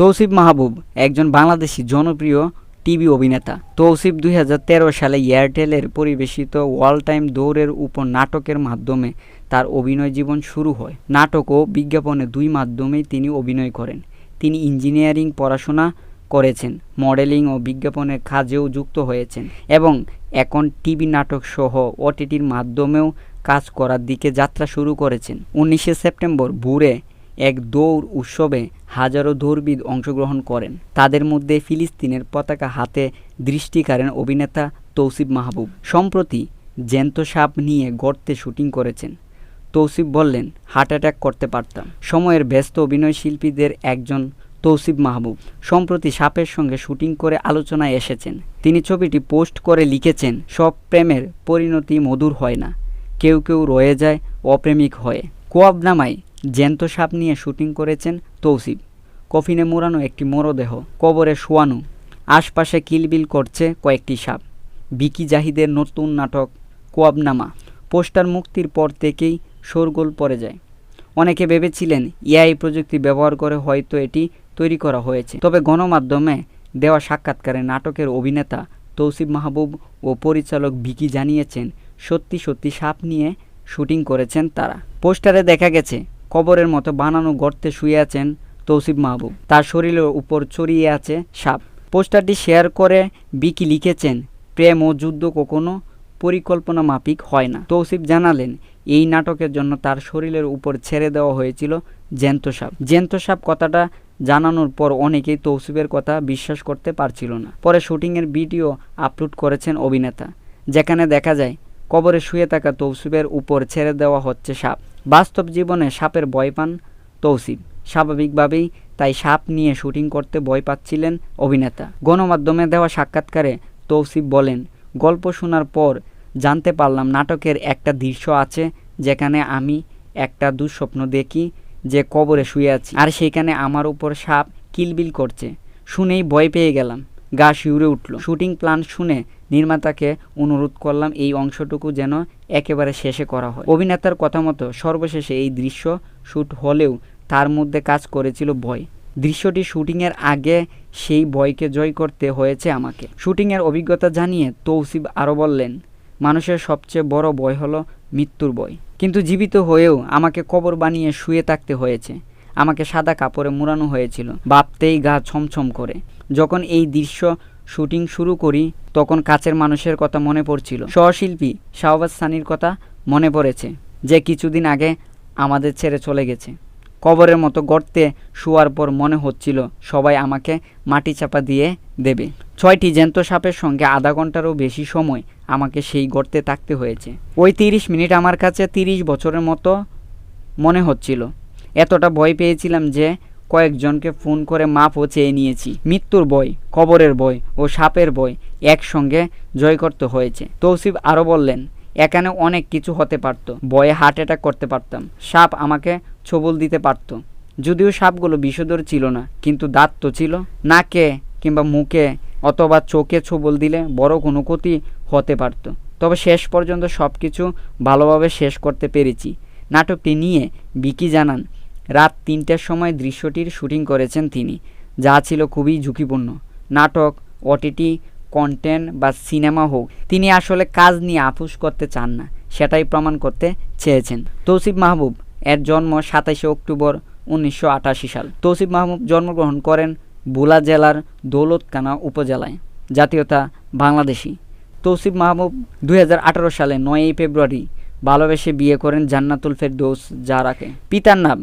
তৌসিফ মাহবুব, একজন বাংলাদেশি জনপ্রিয় টিভি অভিনেতা। তৌসিফ দুই হাজার তেরো সালে এয়ারটেলের পরিবেশিত ওয়াল টাইম দৌড়ের উপর নাটকের মাধ্যমে তার অভিনয় জীবন শুরু হয়। নাটক ও বিজ্ঞাপনে দুই মাধ্যমেই তিনি অভিনয় করেন। তিনি ইঞ্জিনিয়ারিং পড়াশোনা করেছেন, মডেলিং ও বিজ্ঞাপনের কাজেও যুক্ত হয়েছেন এবং এখন টিভি নাটক সহ ওটিটির মাধ্যমেও কাজ করার দিকে যাত্রা শুরু করেছেন। উনিশে সেপ্টেম্বর ভোরে এক দৌড় উৎসবে হাজারো দৌড়বিদ অংশগ্রহণ করেন। তাদের মধ্যে ফিলিস্তিনের পতাকা হাতে দৃষ্টি কাড়েন অভিনেতা তৌসিফ মাহবুব। সম্প্রতি জ্যান্ত সাপ নিয়ে গর্তে শুটিং করেছেন। তৌসিফ বললেন হার্ট অ্যাটাক করতে পারতাম। সময়ের ব্যস্ত অভিনয় শিল্পীদের একজন তৌসিফ মাহবুব। সম্প্রতি সাপের সঙ্গে শুটিং করে আলোচনায় এসেছেন। তিনি ছবিটি পোস্ট করে লিখেছেন, সব প্রেমের পরিণতি মধুর হয় না। কেউ কেউ রয়ে যায় অপ্রেমিক হয়ে। কোয়াব নামায় জ্যান্ত সাপ নিয়ে শুটিং করেছেন তৌসিফ। কফিনে মোড়ানো একটি মরদেহ, কবরে শোয়ানো। আশপাশে কিলবিল করছে কয়েকটি সাপ। বিকি জাহিদের নতুন নাটক, কোয়াবনামা। পোস্টার মুক্তির পর থেকেই শোরগোল পড়ে যায়। অনেকে ভেবেছিলেন এআই প্রযুক্তি ব্যবহার করে হয়তো এটি তৈরি করা হয়েছে। তবে গণমাধ্যমে দেওয়া সাক্ষাৎকারে নাটকের অভিনেতা তৌসিফ মাহবুব ও পরিচালক ভিকি জানিয়েছেন, সত্যি সত্যি সাপ নিয়ে শুটিং করেছেন তারা। পোস্টারে দেখা গেছে কবরের মতো বানানো গর্তে শুয়ে আছেন তৌসিফ মাহবুব। তার শরীরের উপর ছড়িয়ে আছে সাপ। পোস্টারটি শেয়ার করে বিকি লিখেছেন, প্রেম ও যুদ্ধ কখনো পরিকল্পনা মাফিক হয় না। তৌসিফ জানালেন, এই নাটকের জন্য তার শরীরের উপর ছেড়ে দেওয়া হয়েছিল জ্যান্ত সাপ। জ্যান্ত সাপ কথাটা জানানোর পর অনেকেই তৌসিফের কথা বিশ্বাস করতে পারছিল না। পরে শুটিংয়ের ভিডিও আপলোড করেছেন অভিনেতা, যেখানে দেখা যায়, কবরে শুয়ে থাকা তৌসিফের উপর ছেড়ে দেওয়া হচ্ছে সাপ। বাস্তব জীবনে সাপের ভয় পান তৌসিফ। স্বাভাবিকভাবেই তাই সাপ নিয়ে শুটিং করতে ভয় পাচ্ছিলেন অভিনেতা। গণমাধ্যমে দেওয়া সাক্ষাৎকারে তৌসিফ বলেন, গল্প শোনার পর জানতে পারলাম নাটকের একটা দৃশ্য আছে যেখানে আমি একটা দুঃস্বপ্ন দেখি যে কবরে শুয়ে আছি। আর সেখানে আমার উপর সাপ কিলবিল করছে। শুনেই ভয় পেয়ে গেলাম। গা শিউরে উঠল। শুটিং প্ল্যান শুনে নির্মাতাকে অনুরোধ করলাম এই অংশটুকু যেন একেবারে শেষে করা হয়। অভিনেতার কথা মতো সর্বশেষে এই দৃশ্য শ্যুট হলেও তার মধ্যে কাজ করেছিল ভয় দৃশ্যটি শুটিংয়ের আগে সেই ভয়কে জয় করতে হয়েছে আমাকে। শুটিংয়ের অভিজ্ঞতা জানিয়ে তৌসিব আরও বললেন, মানুষের সবচেয়ে বড় ভয় হলো মৃত্যুর ভয় কিন্তু জীবিত হয়েও আমাকে কবর বানিয়ে শুয়ে থাকতে হয়েছে। আমাকে সাদা কাপড়ে মোড়ানো হয়েছিল। ভাবতেই গা ছমছম করে। যখন এই দৃশ্য শুটিং শুরু করি, তখন কাছের মানুষের কথা মনে পড়ছিল। সহশিল্পী শাহবাজ সানির কথা মনে পড়েছে, যে কিছুদিন আগে আমাদের ছেড়ে চলে গেছে। কবরের মতো গর্তে শোয়ার পর মনে হচ্ছিল, সবাই আমাকে মাটি চাপা দিয়ে দেবে। ছয়টি জ্যান্ত সাপের সঙ্গে আধা ঘন্টারও বেশি সময় আমাকে সেই গর্তে থাকতে হয়েছে। ওই তিরিশ মিনিট আমার কাছে তিরিশ বছরের মতো মনে হচ্ছিল। এতটা ভয় পেয়েছিলাম যে কয়েকজনকে ফোন করে মাপও চেয়ে নিয়েছি। মৃত্যুর ভয় কবরের ভয় ও সাপের ভয় একসঙ্গে জয় করতে হয়েছে। তৌসিফ আরও বললেন, এখানে অনেক কিছু হতে পারতো। বয়ে হার্ট অ্যাটাক করতে পারতাম। সাপ আমাকে ছবল দিতে পারতো। যদিও সাপগুলো বিষধর ছিল না, কিন্তু দাঁত তো ছিল। নাকে কিংবা মুখে অথবা চোখে ছবল দিলে বড় কোনো ক্ষতি হতে পারত। তবে শেষ পর্যন্ত সব কিছু ভালোভাবে শেষ করতে পেরেছি। নাটকটি নিয়ে বিকি জানান রাত তিনটার সময় দৃশ্যটির শুটিং করেছেন তিনি, যা ছিল খুবই ঝুঁকিপূর্ণ। নাটক ওটিটি কন্টেন্ট বা সিনেমা হোক, তিনি আসলে কাজ নিয়ে আপুস করতে চান না, সেটাই প্রমাণ করতে চেয়েছেন। তৌসিফ মাহবুব, এর জন্ম সাতাশে অক্টোবর উনিশশো আটাশি সাল। তৌসিফ মাহবুব জন্মগ্রহণ করেন ভোলা জেলার দৌলতকানা উপজেলায়, জাতীয়তা বাংলাদেশি। তৌসিফ মাহবুব দুই হাজার আঠেরো সালে নয়ই ফেব্রুয়ারি ভালোবেসে বিয়ে করেন জান্নাতুল ফেরদৌস জারাকে। পিতার নাম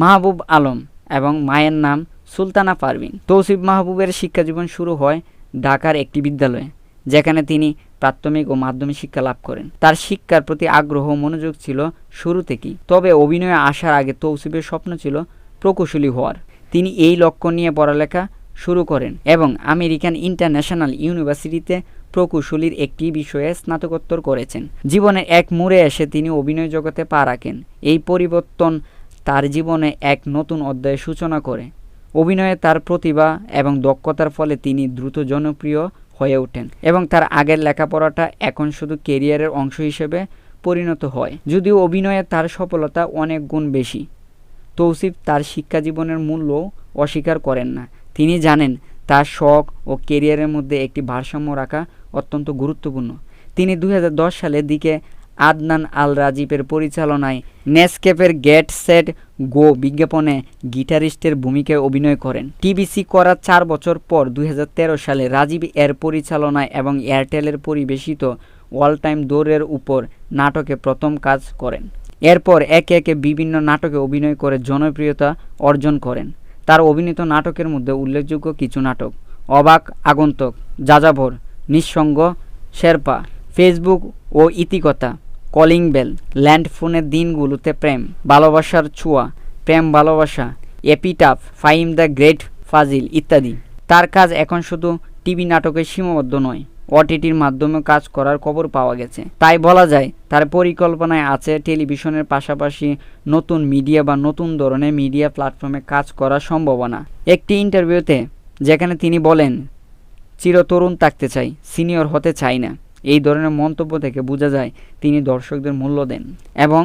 মাহবুব আলম এবং মায়ের নাম সুলতানা পারভিন। তৌসিফ মাহবুবের শিক্ষাজীবন শুরু হয় ঢাকার একটি বিদ্যালয়ে, যেখানে তিনি প্রাথমিক ও মাধ্যমিক শিক্ষা লাভ করেন। তার শিক্ষার প্রতি আগ্রহ মনোযোগ ছিল শুরু থেকেই। তবে অভিনয়ে আসার আগে তৌসিফের স্বপ্ন ছিল প্রকৌশলী হওয়ার। তিনি এই লক্ষ্য নিয়ে পড়ালেখা শুরু করেন এবং আমেরিকান ইন্টারন্যাশনাল ইউনিভার্সিটিতে প্রকৌশলীর একটি বিষয়ে স্নাতকোত্তর করেছেন। জীবনের এক মোড়ে এসে তিনি অভিনয় জগতে পা রাখেন। এই পরিবর্তন তার জীবনে এক নতুন অধ্যায়ের সূচনা করে। অভিনয়ে তার প্রতিভা এবং দক্ষতার ফলে তিনি দ্রুত জনপ্রিয় হয়ে ওঠেন এবং তার আগের লেখাপড়াটা এখন শুধু কেরিয়ারের অংশ হিসেবে পরিণত হয়। যদিও অভিনয়ে তার সফলতা অনেক গুণ বেশি। তৌসিফ তার শিক্ষা জীবনের মূল্য অস্বীকার করেন না। তিনি জানেন, তার শখ ও কেরিয়ারের মধ্যে একটি ভারসাম্য রাখা অত্যন্ত গুরুত্বপূর্ণ। তিনি দু হাজার দশ সালের দিকে আদনান আল রাজীবের পরিচালনায় নেসকেপের গেট সেট গো বিজ্ঞাপনে গিটারিস্টের ভূমিকায় অভিনয় করেন। টিবিসি করার চার বছর পর দু হাজার তেরো সালে রাজীব এর পরিচালনায় এবং এয়ারটেলের পরিবেশিত অল টাইম দৌড়ের উপর নাটকে প্রথম কাজ করেন। এরপর একে একে বিভিন্ন নাটকে অভিনয় করে জনপ্রিয়তা অর্জন করেন। তার অভিনীত নাটকের মধ্যে উল্লেখযোগ্য কিছু নাটক, অবাক আগন্তক, যাযাবর, নিঃসঙ্গ, শেরপা, ফেসবুক ও ইতিকথা। কলিং বেল ল্যান্ডফোনের দিনগুলোতে প্রেম, ভালোবাসার ছোঁয়া, প্রেম ভালোবাসা, এপিটাফ, ফাইম দ্য গ্রেট ফাজিল ইত্যাদি। তার কাজ এখন শুধু টিভি নাটকে সীমাবদ্ধ নয়, ওটিটির মাধ্যমে কাজ করার খবর পাওয়া গেছে। তাই বলা যায়, তার পরিকল্পনায় আছে টেলিভিশনের পাশাপাশি নতুন মিডিয়া বা নতুন ধরনের মিডিয়া প্ল্যাটফর্মে কাজ করার সম্ভাবনা। একটি ইন্টারভিউতে, যেখানে তিনি বলেন, চিরতরুণ থাকতে চাই, সিনিয়র হতে চাই না। এই ধরনের মন্তব্য থেকে বোঝা যায় তিনি দর্শকদের মূল্য দেন এবং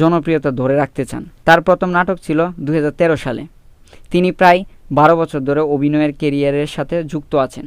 জনপ্রিয়তা ধরে রাখতে চান। তার প্রথম নাটক ছিল দুই হাজার তেরো সালে। তিনি প্রায় বারো বছর ধরে অভিনয়ের কেরিয়ারের সাথে যুক্ত আছেন।